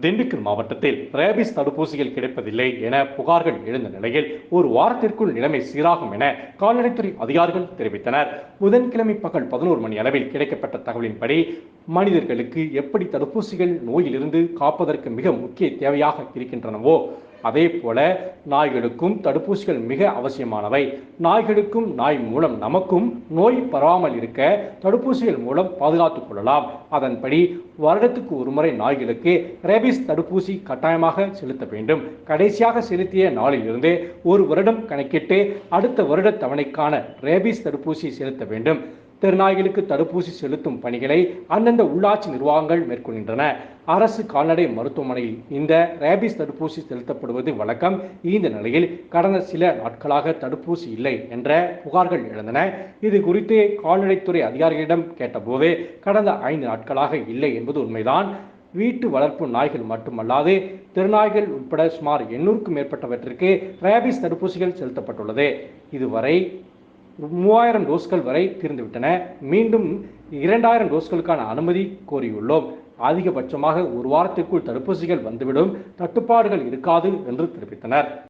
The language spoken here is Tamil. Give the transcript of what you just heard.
திண்டுக்கல் மாவட்டத்தில் ரேபிஸ் தடுப்பூசிகள் கிடைப்பதில்லை என புகார்கள் எழுந்த நிலையில் ஒரு வாரத்திற்குள் நிலைமை சீராகும் என கால்நடைத்துறை அதிகாரிகள் தெரிவித்தனர். புதன்கிழமை பகல் பதினோரு மணி அளவில் கிடைக்கப்பட்ட தகவலின்படி மனிதர்களுக்கு எப்படி தடுப்பூசிகள் நோயிலிருந்து காப்பதற்கு மிக முக்கிய தேவையாக இருக்கின்றனவோ அதே போல நாய்களுக்கும் தடுப்பூசிகள் மிக அவசியமானவை. நாய்களுக்கும் நாய் மூலம் நமக்கும் நோய் பரவாமல் இருக்க தடுப்பூசிகள் மூலம் பாதுகாத்துக் கொள்ளலாம். அதன்படி வருடத்துக்கு ஒருமுறை நாய்களுக்கு ரேபிஸ் தடுப்பூசி கட்டாயமாக செலுத்த வேண்டும். கடைசியாக செலுத்திய நாளிலிருந்து ஒரு வருடம் கணக்கிட்டு அடுத்த வருட தவணைக்கான ரேபிஸ் தடுப்பூசி செலுத்த வேண்டும். தெருநாய்களுக்கு தடுப்பூசி செலுத்தும் பணிகளை அந்தந்த உள்ளாட்சி நிர்வாகங்கள் மேற்கொள்கின்றன. அரசு கால்நடை மருத்துவமனையில் இந்த ரேபிஸ் தடுப்பூசி செலுத்தப்படுவது வழக்கம். இந்த நிலையில் கடந்த சில நாட்களாக தடுப்பூசி இல்லை என்ற புகார்கள் எழுந்தன. இது குறித்து கால்நடைத்துறை அதிகாரிகளிடம் கேட்டபோது கடந்த ஐந்து நாட்களாக இல்லை என்பது உண்மைதான். வீட்டு வளர்ப்பு நாய்கள் மட்டுமல்லாது திருநாய்கள் உட்பட சுமார் எண்ணூறுக்கும் மேற்பட்டவற்றிற்கு ரேபிஸ் தடுப்பூசிகள் செலுத்தப்பட்டுள்ளது. இதுவரை மூவாயிரம் டோஸ்கள் வரை தீர்ந்துவிட்டன. மீண்டும் இரண்டாயிரம் டோஸ்களுக்கான அனுமதி கோரியுள்ளோம். அதிகபட்சமாக ஒரு வாரத்திற்குள் தடுப்பூசிகள் வந்துவிடும். தட்டுப்பாடுகள் இருக்காது என்று தெரிவித்தனர்.